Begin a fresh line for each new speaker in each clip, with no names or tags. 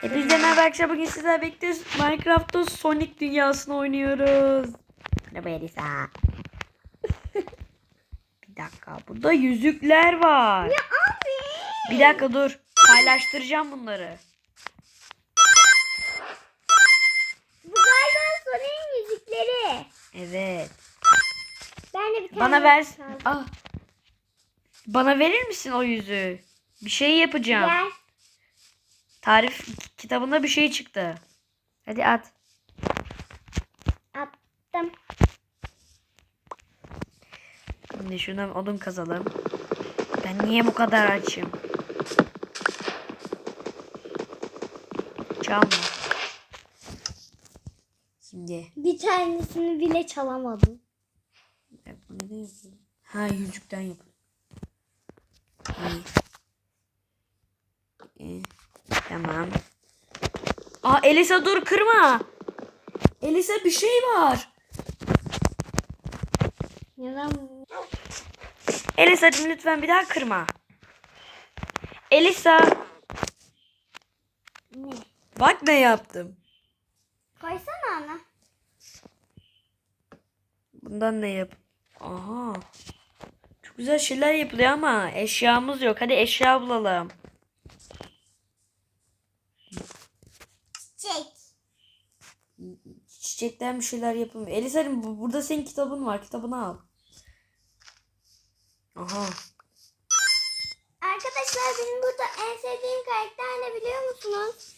Hepinize merhaba arkadaşlar. Bugün sizlerle birlikte Minecraft'ta Sonic dünyasını oynuyoruz. Merhaba Elisa. bir dakika. Burada yüzükler var.
Ya abi.
Bir dakika dur. Paylaştıracağım bunları.
Bu galiba Sonic'in yüzükleri.
Evet.
Ben de bir tane
Bana ver. Ah. Bana verir misin o yüzüğü? Bir şey yapacağım.
Gel.
Tarif kitabında bir şey çıktı. Hadi at.
Attım.
Şimdi şuradan odun kazalım. Ben niye bu kadar açım? Çalma. Şimdi.
Bir tanesini bile çalamadım.
Ya bu neden yapıyor? Ha yüzükten yapıyor. İyi. Tamam. Aa Elisa dur kırma. Elisa bir şey var.
Neden?
Elisa'cığım lütfen bir daha kırma. Elisa.
Ne?
Bak ne yaptım.
Koysana ana.
Bundan ne yap? Aha. Çok güzel şeyler yapılıyor ama eşyamız yok. Hadi eşya bulalım.
Çiçek.
Çiçekten bir şeyler yapılmıyor. Elisa'cığım bu- burada senin kitabın var. Kitabını al. Aha.
Arkadaşlar benim burada en sevdiğim karakter ne biliyor musunuz?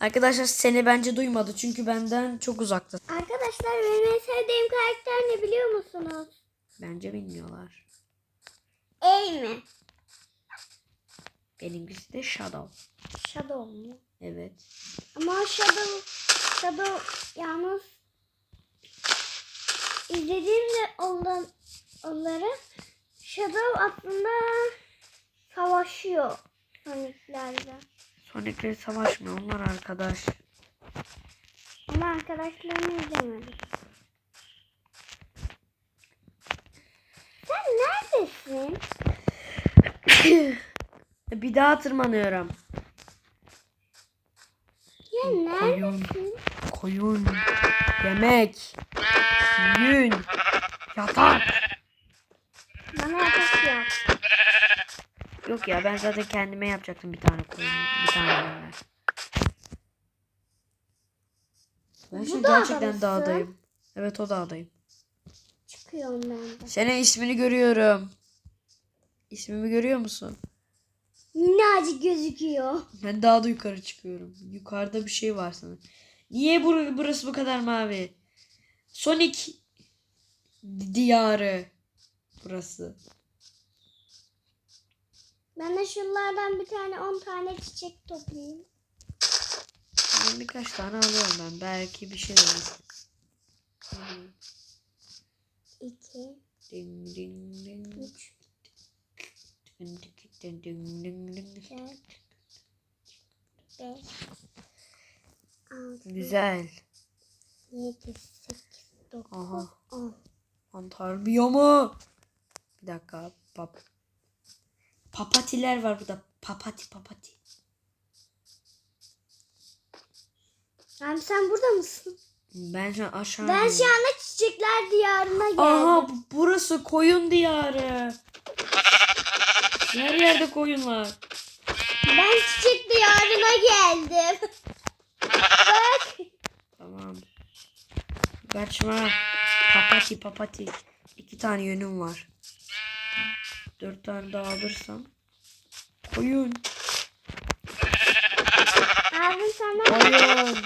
Arkadaşlar seni bence duymadı. Çünkü benden çok uzakta.
Arkadaşlar benim en sevdiğim karakter ne biliyor musunuz?
Bence bilmiyorlar.
El mi?
Benimkisi de Shadow.
Shadow mu?
Evet.
Ama Shadow, Shadow yalnız izlediğimde olan onları Shadow aslında savaşıyor Sonic'lerle.
Sonic'leri savaşmıyor. Onlar arkadaş.
Ama arkadaşlarını izlemedim. Sen neredesin?
bir daha tırmanıyorum.
Ya
Koyun.
neredesin?
Koyun. Yemek. Yün. Yatak.
Bana yatak yap.
Yok ya ben zaten kendime yapacaktım bir tane koyun. Bir tane yemek. Ben şimdi
dağda
gerçekten
mısın?
dağdayım. Evet o dağdayım.
Çıkıyorum ben de.
Senin ismini görüyorum. İsmimi görüyor musun?
Minnacık gözüküyor.
Ben daha da yukarı çıkıyorum. Yukarıda bir şey var sana. Niye bur burası bu kadar mavi? Sonic diyarı burası.
Ben de şunlardan bir tane 10 tane çiçek toplayayım.
Ben birkaç tane alıyorum ben. Belki bir şey olur.
2,
Ding ding ding.
3,
Ding ding ding ding ding.
4, 5, 6,
Güzel.
7, 8, 9,
Aha.
10.
Mantar biyomu. Bir dakika. Pap papatiler var burada. Papati papati.
Abi sen burada mısın?
Ben şu an aşağı
Ben şu anda çiçekler diyarına geldim.
Aha bu- burası koyun diyarı. Her yerde koyun var.
Ben çiçek diyarına geldim. Bak.
Tamam. Kaçma. Papati papati. İki tane yönüm var. Dört tane daha alırsam. Koyun.
Abim sana
Koyun.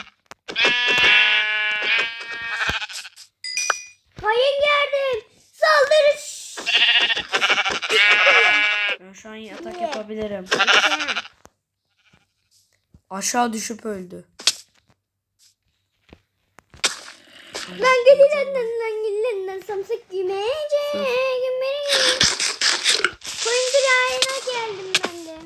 koyun gördüm. Saldırı.
Ben şu an yatak yapabilirim. Aşağı düşüp öldü.
Ben gelirenden ben gelirenden samsak gümece gümece Koyun diyarına geldim ben de.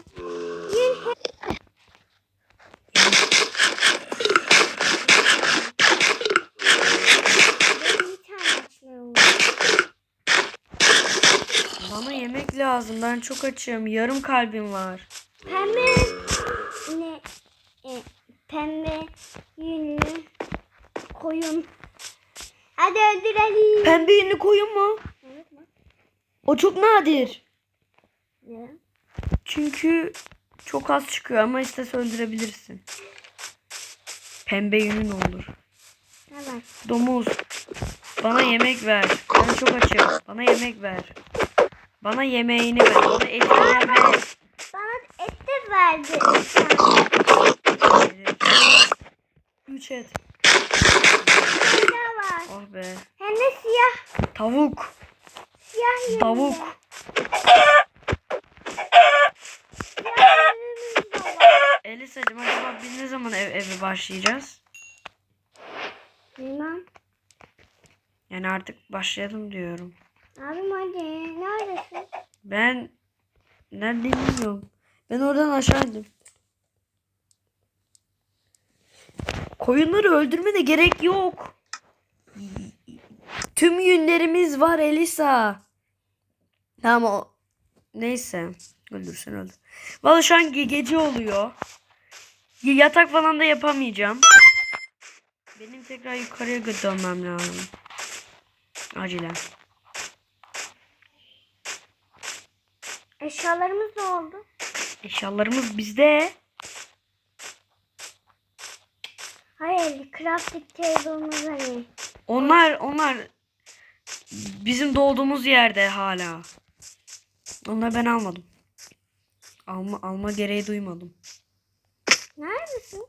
Bana yemek lazım. Ben çok açım. Yarım kalbim var.
Pembe ne? E, koyun. Öldürelim.
Pembe yünlü koyun mu?
Evet bak.
O çok nadir.
Neden?
Çünkü çok az çıkıyor ama istese öldürebilirsin. Pembe yünün olur.
Evet.
Domuz. Bana yemek ver. Ben çok açım. Bana yemek ver. Bana yemeğini ver. Bana etini ver.
Bana et de verdi.
Üç et.
Var.
Oh be.
Hem de siyah.
Tavuk.
Siyah yerinde.
Tavuk.
De.
Elisa'cığım acaba biz ne zaman ev, eve başlayacağız?
Bilmem.
Yani artık başlayalım diyorum.
Abim hadi. Neredesin?
Ben neredeyim bilmiyorum. Ben oradan aşağı indim. Koyunları öldürmene gerek yok. Tüm yünlerimiz var Elisa. Tamam o. Neyse. Öldürsen öldür. Valla şu an ge- gece oluyor. Yatak falan da yapamayacağım. Benim tekrar yukarıya dönmem lazım. Acilen.
Eşyalarımız ne oldu?
Eşyalarımız bizde.
Hayır. Crafting table'ımız hani.
Onlar onlar bizim doğduğumuz yerde hala. Onları ben almadım. Alma alma gereği duymadım.
Neredesin?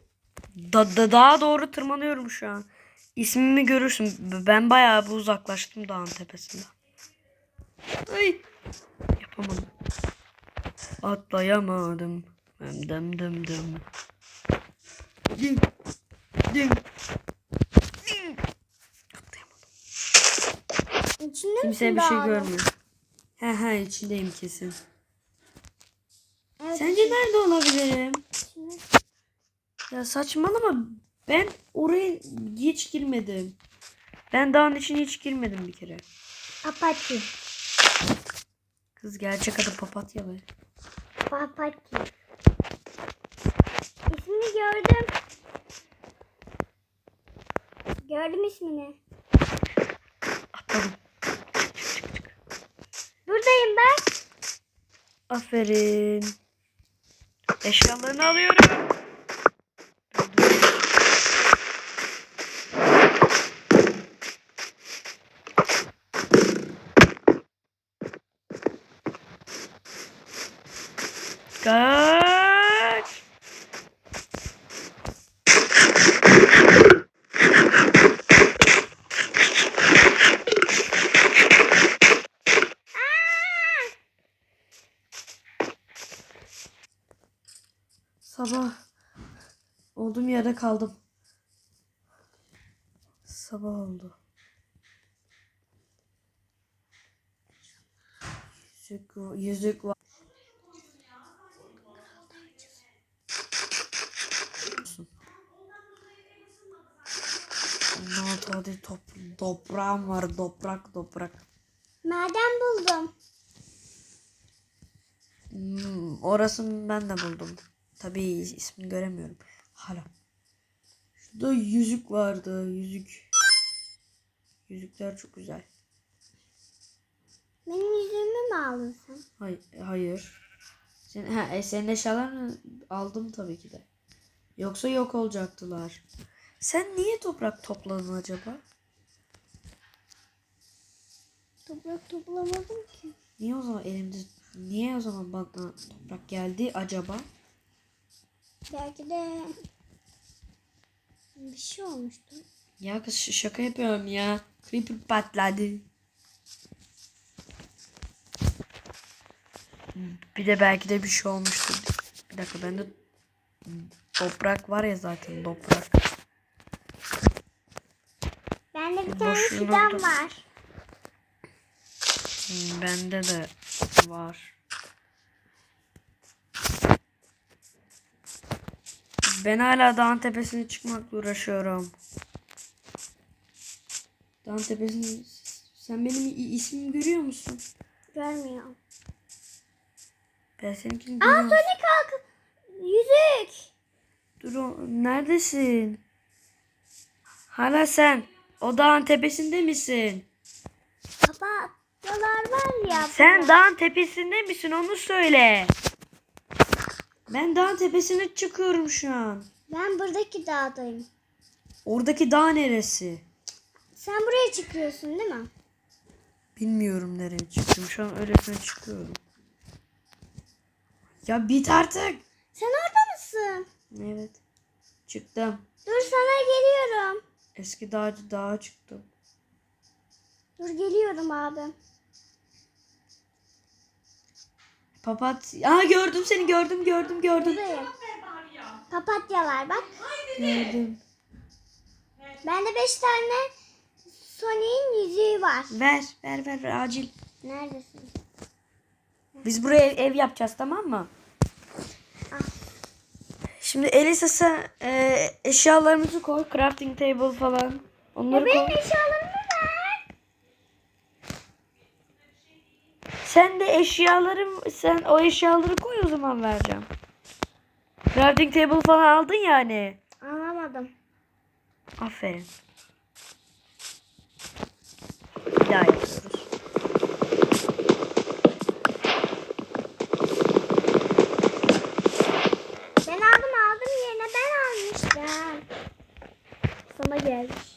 Da, da- daha doğru tırmanıyorum şu an. İsmimi görürsün. Ben bayağı bir uzaklaştım dağın tepesinde. Ay. Yapamadım. Atlayamadım. Dım dım dım dım. Dım. Dım. Dım. Atlayamadım.
İçinde
Kimse bir şey görmüyor. He he içindeyim kesin.
Evet,
Sence nerede olabilirim?
içinde.
Ya saçmalama. Ben oraya hiç girmedim. Ben dağın içine hiç girmedim bir kere.
Apati.
Kız gerçek adı papatya be.
Papati. İsmini gördüm. Gördüm ismini. Buradayım ben.
Aferin. Eşyalarını alıyorum. Kaç. Sabah olduğum yerde kaldım. Sabah oldu. Yüzük, yüzük var. Ondan hadi top, toprağım var. Toprak toprak.
Maden buldum.
Hmm, orasını ben de buldum. Tabii ismini göremiyorum. Hala. Şurada yüzük vardı. Yüzük. Yüzükler çok güzel.
Benim yüzüğümü mü aldın sen?
Hayır. Hayır. Sen, ha, e, senin eşyalarını aldım tabii ki de. Yoksa yok olacaktılar. Sen niye toprak topladın acaba?
Toprak toplamadım ki.
Niye o zaman elimde niye o zaman bana toprak geldi acaba?
Belki de bir şey olmuştu.
Ya kız şaka yapıyorum ya. Creeper patladı. Bir de belki de bir şey olmuştur. Bir dakika bende toprak var ya zaten toprak.
Bende bir tane fidan
da-
var.
Hmm, Bende de var. Ben hala dağın tepesine çıkmakla uğraşıyorum. Dağın tepesini... Sen benim ismimi görüyor musun?
Görmüyorum.
Ben seninkini
Aa
görüyorum.
Sonic kalk. Yüzük.
Dur o, neredesin? Hala sen o dağın tepesinde misin?
Papatyalar var ya.
Sen dağın tepesinde misin onu söyle. Ben dağın tepesine çıkıyorum şu an.
Ben buradaki dağdayım.
Oradaki dağ neresi?
Sen buraya çıkıyorsun değil mi?
Bilmiyorum nereye çıktım. Şu an öylesine çıkıyorum. Ya bit artık.
Sen orada mısın?
Evet. Çıktım.
Dur sana geliyorum.
Eski dağcı dağa çıktım.
Dur geliyorum abi.
Papat. Aa gördüm seni gördüm gördüm gördüm.
Buradayım. Papatyalar bak.
Gördüm.
Bende 5 tane Sonic'in yüzüğü var.
Ver ver ver, ver acil.
Neredesin?
Biz buraya ev, ev yapacağız tamam mı?
Ah.
Şimdi Elisa sen e, eşyalarımızı koy. Crafting table falan. Onları
Benim
koy.
eşyalarımı
Sen de eşyaları sen o eşyaları koy o zaman vereceğim. Crafting table falan aldın yani.
Anlamadım.
Aferin. Bir daha yapıyoruz.
Ben aldım aldım yerine ben almıştım. Sana gelmiş.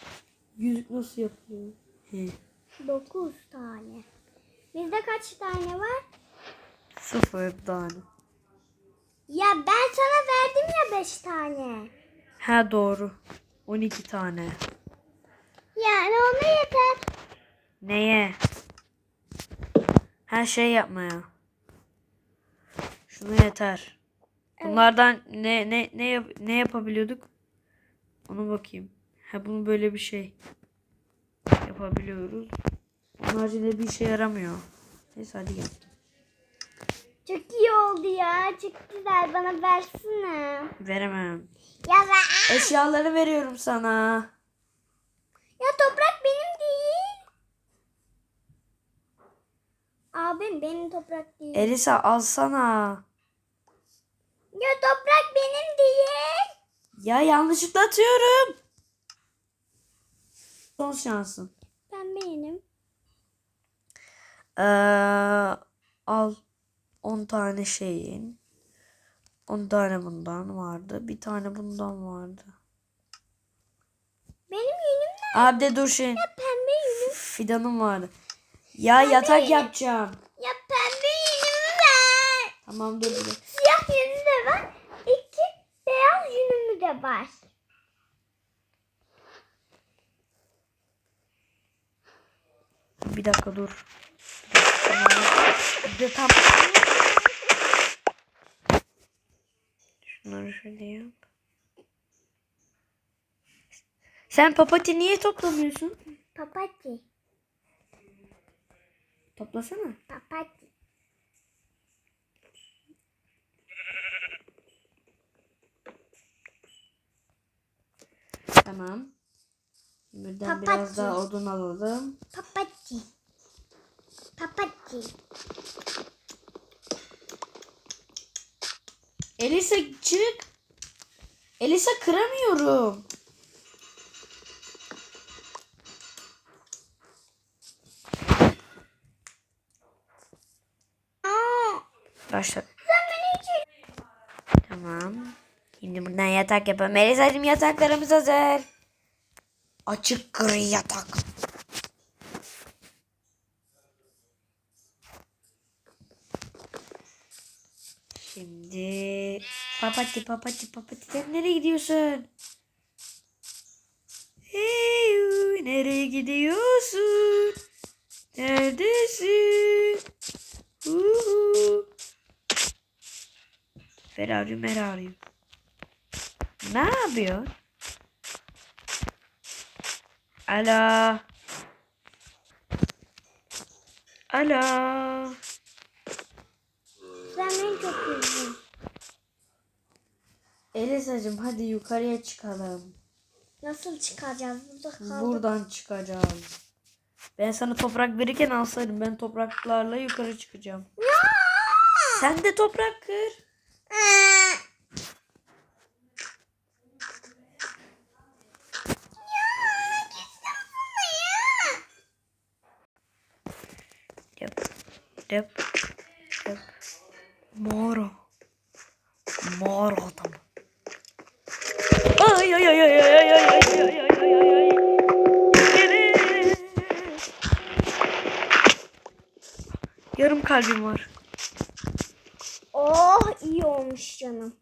Yüzük nasıl yapılıyor? He.
9 tane. Bizde kaç tane var?
Sıfır tane.
Ya ben sana verdim ya 5 tane.
Ha doğru. 12 tane.
Yani ona yeter.
Neye? Her şey yapmaya. Şunu yeter. Bunlardan ne ne ne yap- ne yapabiliyorduk? Ona bakayım. Ha bunu böyle bir şey yapabiliyoruz. Onun haricinde bir işe yaramıyor. Neyse hadi gel.
Çok iyi oldu ya. Çok güzel. Bana versene.
Veremem.
Ya ver.
Eşyaları veriyorum sana.
Ya toprak benim değil. Abim benim toprak değil.
Elisa alsana.
Ya toprak benim değil.
Ya yanlışlıkla atıyorum. Son şansın.
Ben benim.
Ee, al 10 tane şeyin. 10 tane bundan vardı. Bir tane bundan vardı.
Benim yünüm ne?
Abi de dur şey.
Pembe yünüm.
Fidanım vardı. Ya yatak yapacağım.
Ya pembe yünümü ver.
Tamam dur dur.
Siyah yünü de var. İki beyaz yünümü de var.
Bir dakika dur. Bir de tam. Şunları şöyle yap. Sen papati niye toplamıyorsun?
Papati.
Toplasana.
Papati.
Tamam. Buradan
Papatya.
biraz daha odun alalım.
Papati. Papati.
Elisa çık. Elisa kıramıyorum.
Aa,
Başla.
sen beni hiç...
Tamam. Şimdi buradan yatak yapalım. Elisa'cığım yataklarımız hazır. Açık gri yatak. Şimdi papati papati papati sen nereye gidiyorsun? Hey, nereye gidiyorsun? Neredesin? Uhu. Ferrari merari. Ne yapıyor? Alo. Alo.
Sen beni çok üzdün.
Elisacığım hadi yukarıya çıkalım.
Nasıl çıkacağız? Burada kaldık.
Buradan çıkacağız. Ben sana toprak verirken alsaydım. Ben topraklarla yukarı çıkacağım. Sen de toprak kır.
Yap.
Yap. Yap. Mağara. Mağara adamı. Yarım kalbim var.
Oh iyi olmuş canım.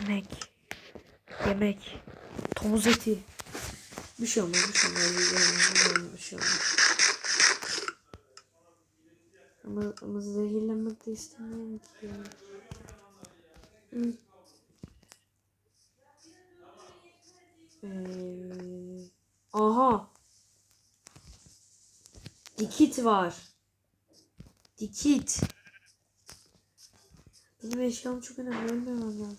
Yemek. Yemek. Domuz eti. Şey bir şey olmaz, bir şey olmaz, bir şey olmaz, bir şey olmaz. Ama, ama zehirlenmek de istemiyorum ki. Ee, aha. Dikit var. Dikit. Benim eşyam çok önemli. Ölmemem lazım.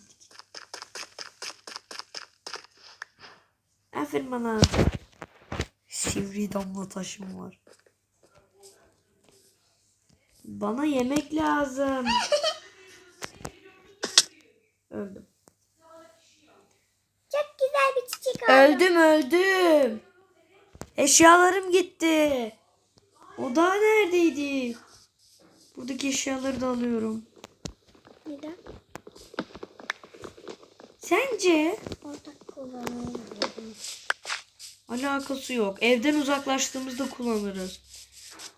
Aferin bana. Sivri damla taşım var. Bana yemek lazım. Öldüm.
Çok güzel bir çiçek aldım.
Öldüm öldüm. Eşyalarım gitti. O da neredeydi? Buradaki eşyaları da alıyorum.
Neden?
Sence?
Orada kullanıyorum.
Alakası yok. Evden uzaklaştığımızda kullanırız.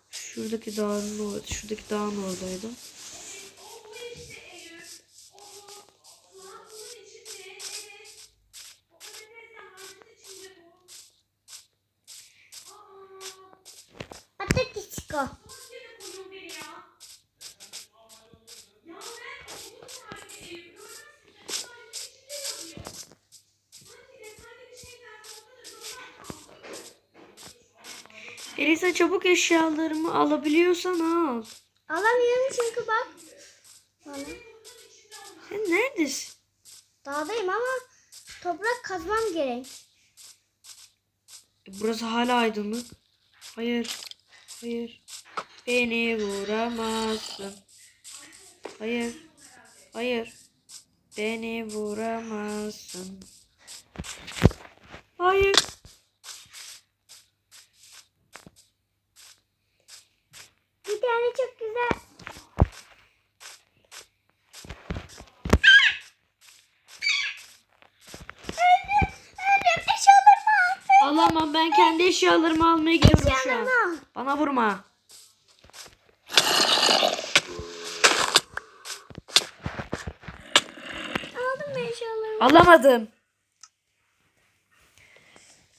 Şuradaki dağın orada, şuradaki dağın oradaydım. Elisa çabuk eşyalarımı alabiliyorsan al.
Alamıyorum çünkü bak. Bana.
Sen neredesin?
Dağdayım ama toprak kazmam gerek.
E, Burası hala aydınlık. Hayır. Hayır. Beni vuramazsın. Hayır. Hayır. Beni vuramazsın. Hayır.
de
Alamam ben kendi eşyalarımı almaya gidiyorum şu an. Bana vurma.
Aldım eşyalarımı.
Alamadım.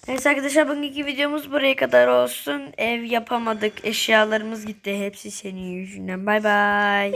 Neyse arkadaşlar bugünkü videomuz buraya kadar olsun. Ev yapamadık. Eşyalarımız gitti. Hepsi senin yüzünden. Bay bay.